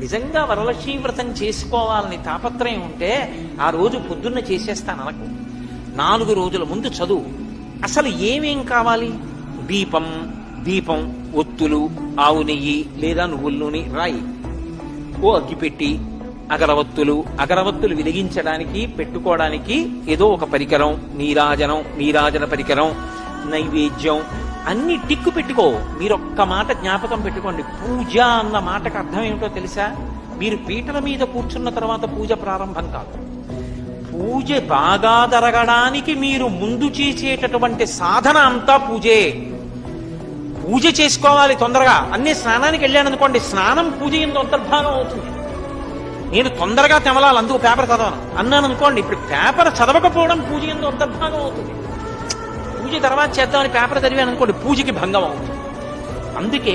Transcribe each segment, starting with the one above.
నిజంగా వరలక్ష్మీ వ్రతం చేసుకోవాలని తాపత్రయం ఉంటే ఆ రోజు పొద్దున్న చేసేస్తాను అనకు నాలుగు రోజుల ముందు చదువు. అసలు ఏమేం కావాలి? దీపం దీపం ఒత్తులు ఆవు నెయ్యి లేదా నువ్వుల నూనె రాయి. ఓ అగ్గిపెట్టి అగరవత్తులు. అగరవత్తులు వెలిగించడానికి పెట్టుకోవడానికి ఏదో ఒక పరికరం. నీరాజనం నీరాజన పరికరం. నైవేద్యం అన్ని టిక్కు పెట్టుకో. మీరు ఒక్క మాట జ్ఞాపకం పెట్టుకోండి. పూజ అన్న మాటకు అర్థం ఏమిటో తెలుసా? మీరు పీటల మీద కూర్చున్న తర్వాత పూజ ప్రారంభం కాదు. పూజ బాగా జరగడానికి మీరు ముందు చేసేటటువంటి సాధన అంతా పూజే. పూజ చేసుకోవాలి తొందరగా. అన్ని స్నానానికి వెళ్ళాను అనుకోండి స్నానం పూజ ఎందు అంతర్భాగం అవుతుంది. నేను తొందరగా తెమలాలి అందుకు పేపర్ చదవను. అన్నాను అనుకోండి ఇప్పుడు పేపర్ చదవకపోవడం పూజ ఎందు అంతర్భాగం అవుతుంది. పూజ తర్వాత చేద్దామని పేపర్ చదివాను అనుకోండి పూజకి భంగం అవుతుంది. అందుకే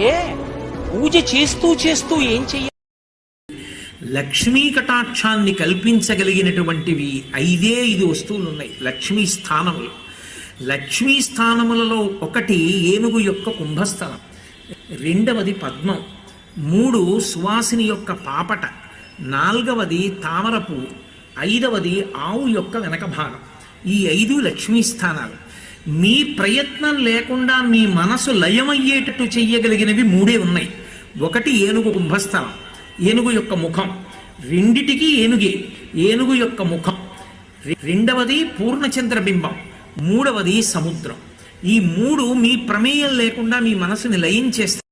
పూజ చేస్తూ చేస్తూ ఏం చెయ్యాలి? లక్ష్మీ కటాక్షాన్ని కల్పించగలిగినటువంటివి ఐదే ఐదు వస్తువులు ఉన్నాయి లక్ష్మీ స్థానములు. లక్ష్మీ స్థానములలో ఒకటి ఏనుగు యొక్క కుంభస్థలం రెండవది పద్మం మూడు సువాసిని యొక్క పాపట నాల్గవది తామరపు ఐదవది ఆవు యొక్క వెనక భాగం. ఈ ఐదు లక్ష్మీ స్థానాలు. మీ ప్రయత్నం లేకుండా మీ మనసు లయమయ్యేటట్టు చెయ్యగలిగినవి మూడే ఉన్నాయి. ఒకటి ఏనుగు కుంభస్థలం ఏనుగు యొక్క ముఖం రెండిటికి ఏనుగే ఏనుగు యొక్క ముఖం. రెండవది పూర్ణచంద్ర బింబం మూడవది సముద్రం. ఈ మూడు మీ ప్రమేయం లేకుండా మీ మనసుని లయం చేస్తే